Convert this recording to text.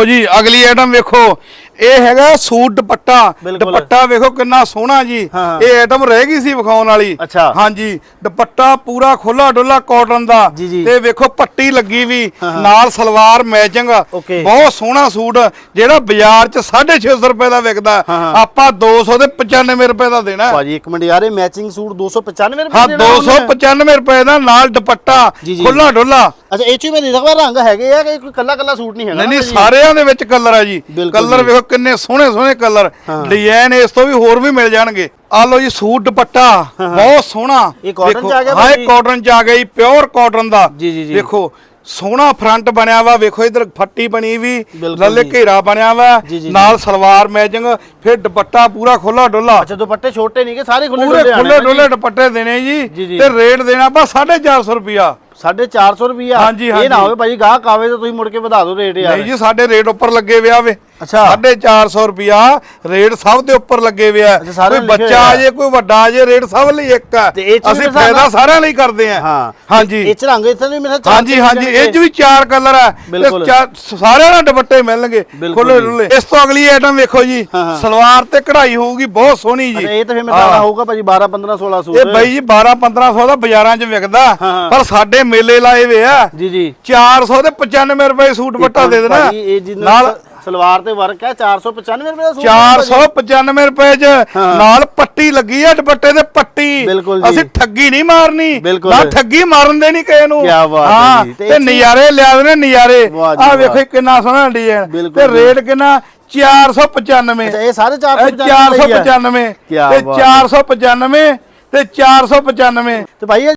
ਲਓ ਜੀ ਅਗਲੀ ਆਈਟਮ ਵੇਖੋ ਇਹ ਹੈਗਾ ਸੂਟ ਦੁਪੱਟਾ। ਦੁਪੱਟਾ ਵੇਖੋ ਕਿੰਨਾ ਸੋਹਣਾ ਜੀ ਹਾਂ। ਇਹ ਆਈਟਮ ਰਹਿ ਗਈ ਸੀ ਵਿਖਾਉਣ ਵਾਲੀ। ਹਾਂਜੀ ਦੁਪੱਟਾ ਪੂਰਾ ਖੁੱਲਾ ਡੁੱਲਾ ਕਾਟਨ ਦਾ। ਤੇ ਵੇਖੋ ਪੱਟੀ ਲੱਗੀ ਵੀ ਨਾਲ ਸਲਵਾਰ ਮੈਚਿੰਗ। ਬਹੁਤ ਸੋਹਣਾ ਸੂਟ ਜਿਹੜਾ ਬਾਜ਼ਾਰ 'ਚ 650 ਰੁਪਏ ਦਾ ਵਿਕਦਾ ਹਾਂ, ਹਾਂ। ਆਪਾਂ 200 ਦੇ 95 ਰੁਪਏ ਦਾ ਦੇਣਾ ਭਾਜੀ ਇੱਕ ਮਿੰਟ ਯਾਰ ਇਹ ਮੈਚਿੰਗ ਸੂਟ 295 ਰੁਪਏ ਹਾਂ ਦੇਣਾ ਉਹਨੇ? 295 ਰੁਪਏ ਦਾ ਨਾਲ ਦੁਪੱਟਾ। ਖੁੱਲਾ ਡੁੱਲਾ ਅੱਛਾ ਇਹ ਚ ਵੀ ਮੈਂ ਦੇਖਦਾ ਰੰਗ ਹੈਗੇ ਆ ਕਿ ਕੋਈ ਕੱਲਾ ਕੱਲਾ ਸੂਟ ਨਹੀਂ ਹੈਗਾ ਨਹੀਂ? ਸਾਰਿਆਂ ਦੇ ਵਿੱਚ ਕਲਰ ਆ ਜੀ ਬਿਲਕੁਲ ਕਲਰ। ਵੇਖੋ ਕਿੰਨੇ ਸੋਹਣੇ ਸੋਹਣੇ ਕਲਰ। ਡਿਜ਼ਾਈਨ ਇਸ ਤੋਂ ਵੀ ਹੋਰ ਵੀ ਮਿਲ ਜਾਣਗੇ ਆ ਲਓ ਜੀ ਸੂਟ ਦੁਪੱਟਾ ਬਹੁਤ ਸੋਹਣਾ ਇਹ cotton ਵੇਖੋ, ਚ ਆ ਗਿਆ ਹਾਂ ਭਾਜੀ? ਇਹ ਕਾਟਨ ਚ ਆ ਗਿਆ ਜੀ ਪਿਓਰ ਕਾਟਨ ਦਾ ਜੀ, ਜੀ, ਜੀ। ਵੇਖੋ ਸੋਹਣਾ ਫਰੰਟ ਬਣਿਆ ਵਾ ਵੇਖੋ ਇਧਰ ਫੱਟੀ ਬਣੀ ਵੀ ਲੱਲੇ। ਘੇਰਾ ਬਣਿਆ ਵਾ। ਨਾਲ ਸਲਵਾਰ ਮੈਚਿੰਗ ਫਿਰ ਦੁਪੱਟਾ ਪੂਰਾ ਖੁੱਲਾ ਡੁੱਲਾ ਅੱਛਾ ਦੁਪੱਟੇ ਛੋਟੇ ਨਹੀਂ ਕਿ ਸਾਰੇ ਖੁੱਲੇ ਪੂਰੇ ਡੁੱਲੇ ਖੁੱਲੇ ਡੁੱਲੇ ਦੁਪੱਟੇ ਦੇਣੇ ਜੀ। ਤੇ ਰੇਟ ਦੇਣਾ ਬਸ 450 ਰੁਪਿਆ 450 ਰੁਪਿਆ ਹਾਂਜੀ, ਇਹ ਹਾਂਜੀ। ਨਾ ਹੋਵੇ ਭਾਜੀ ਗਾਹਕ ਆਵੇ ਤਾਂ ਤੁਸੀਂ ਮੁੜ ਕੇ ਵਧਾ ਦਿਓ ਰੇਟ ਯਾਰ। ਨਹੀਂ ਜੀ ਸਾਡੇ ਰੇਟ ਉੱਪਰ ਲੱਗੇ ਵਿਆ ਵੇ। ਅੱਛਾ। 450 ਰੁਪਿਆ ਰੇਟ ਸਭ ਦੇ ਉੱਪਰ ਲੱਗੇ ਸਾਰਿਆਂ ਕੋਈ ਬੱਚਾ ਹੋਇਆ। ਆ ਜੇ ਕੋਈ ਵੱਡਾ ਆ ਜੇ ਰੇਟ ਸਭ ਲਈ ਇੱਕ ਆ ਤੇ ਅਸੀਂ ਮੇਰੇ ਫਾਇਦਾ ਸਾਰਿਆਂ ਲਈ ਕਰਦੇ ਆ ਹਾਂ ਹਾਂਜੀ ਇਹ ਚ ਰੰਗ ਇੱਥੇ ਵੀ ਮੇਰੇ ਹਾਂਜੀ ਹਾਂਜੀ ਇਹ ਚ। ਵੀ ਚਾਰ ਕਲਰ ਆ ਤੇ ਸਾਰਿਆਂ ਨਾਲ ਦੁਪੱਟੇ ਮਿਲਣਗੇ ਖੁੱਲੇ। ਡੁੱਲੇ ਇਸ ਤੋਂ ਅਗਲੀ ਆਈਟਮ ਵੇਖੋ ਜੀ। ਸਲਵਾਰ ਤੇ ਕਢਾਈ ਹੋਊਗੀ ਬਹੁਤ ਸੋਹਣੀ ਜੀ ਇਹ ਤਾਂ ਫਿਰ ਮੈਂ ਹਾਂ। ਜ਼ਿਆਦਾ ਹੋਊਗਾ ਭਾਜੀ 12 15 16 ਸੂਟ ਇਹ ਬਈ ਜੀ 12 1500 ਦਾ ਬਾਜ਼ਾਰਾਂ 'ਚ ਵਿਕਦਾ। ਪਰ ਸਾਡੇ ਮੇਲੇ ਲਾਏ ਵੇ ਆ ਜੀ ਜੀ 400 ਦੇ 95 ਰੁਪਏ ਸੂਟ ਬੱਟਾ ਦੇ ਦੇਣਾ ਨਾਲ ਸਲਵਾਰ ਤੇ ਵਰਕ ਹੈ 495 ਰੁਪਏ ਦਾ ਸੂਟ 495 ਰੁਪਏ ਚ। ਨਾਲ ਪੱਟੀ ਲੱਗੀ ਹੈ ਦੁਪੱਟੇ ਤੇ ਪੱਟੀ। ਅਸੀਂ ਠੱਗੀ ਨਹੀਂ ਮਾਰਨੀ। ਨਾ ਠੱਗੀ ਮਾਰਨ ਦੇ ਨਹੀਂ ਕਿਸੇ ਨੂੰ ਕਿਆ ਬਾਤ ਹੈ ਜੀ। ਤੇ ਨਜ਼ਾਰੇ ਲਿਆ ਦੇਣੇ ਨਜ਼ਾਰੇ ਆ। ਵੇਖੋ ਕਿੰਨਾ ਸੋਹਣਾ ਡਿਜ਼ਾਈਨ ਤੇ। ਰੇਟ ਕਿੰਨਾ 495 ਅੱਛਾ ਇਹ ਸਾਰੇ ਇਹ 495 495 ਕਿਆ ਤੇ ਬਾਤ ਹੈ। 495 ਤੇ 495 ਤੇ ਭਾਈ